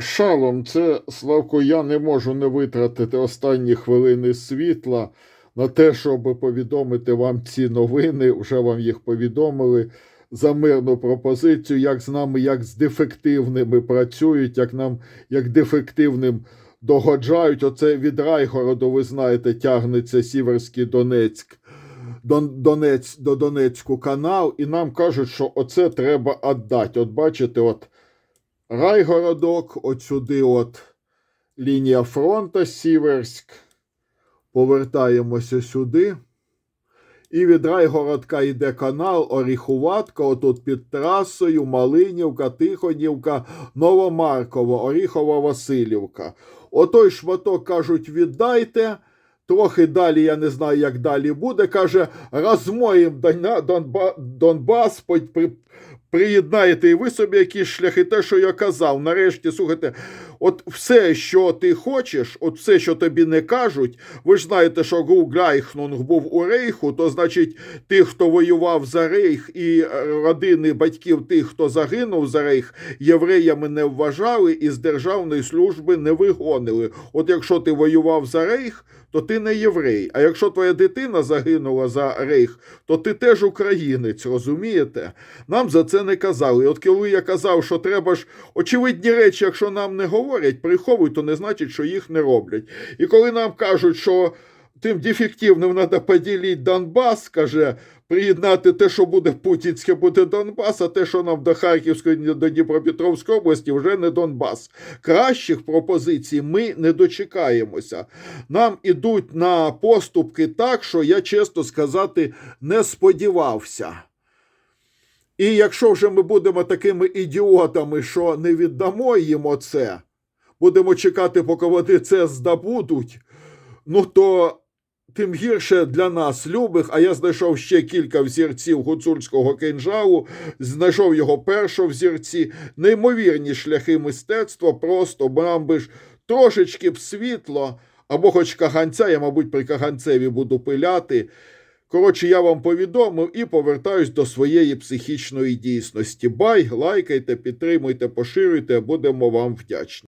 Шалом, це Славко, я не можу не витратити останні хвилини світла на те, щоб повідомити вам ці новини. Вже вам їх повідомили за мирну пропозицію, як з нами, як з дефективними працюють, як нам як дефективним догоджають. Оце від Райгороду, ви знаєте, тягнеться Сіверський Донецьк. Донець до Донецьку канал, і нам кажуть, що оце треба віддати. От бачите, от Райгородок, от сюди от лінія фронта Сіверськ. Повертаємося сюди. І від Райгородка йде канал Оріхуватка, отут під трасою, Малинівка, Тиходівка, Новомарково, Оріхова Васильівка. Отой шматок кажуть, віддайте. Трохи далі, я не знаю, як далі буде. Каже, розмоїм Донбас, приєднаєте і ви собі якісь шляхи. Те, що я казав, нарешті, слухайте, от все, що ти хочеш, от все, що тобі не кажуть, ви ж знаєте, що Грайхнунг був у Рейху, то значить, тих, хто воював за Рейх, і родини батьків тих, хто загинув за Рейх, євреями не вважали і з державної служби не вигонили. От якщо ти воював за Рейх, то ти не єврей. А якщо твоя дитина загинула за Рейх, то ти теж українець, розумієте? Нам за це не казали. От коли я казав, що треба ж очевидні речі, якщо нам не говорять, приховують, то не значить, що їх не роблять. І коли нам кажуть, що тим дефективним треба поділити Донбас, каже, приєднати те, що буде путінське, буде Донбас, а те, що нам до Харківської, до Дніпропетровської області, вже не Донбас. Кращих пропозицій ми не дочекаємося. Нам ідуть на поступки так, що я, чесно сказати, не сподівався. І якщо вже ми будемо такими ідіотами, що не віддамо їм оце, будемо чекати, поки вони це здобудуть, ну то тим гірше для нас любих. А я знайшов ще кілька взірців гуцульського кинжалу, знайшов його першого взірці, неймовірні шляхи мистецтва, просто нам би ж трошечки б світло, або хоч каганця, я, мабуть, при каганцеві буду пиляти. Коротше, я вам повідомив і повертаюсь до своєї психічної дійсності. Бай, лайкайте, підтримуйте, поширюйте, будемо вам вдячні.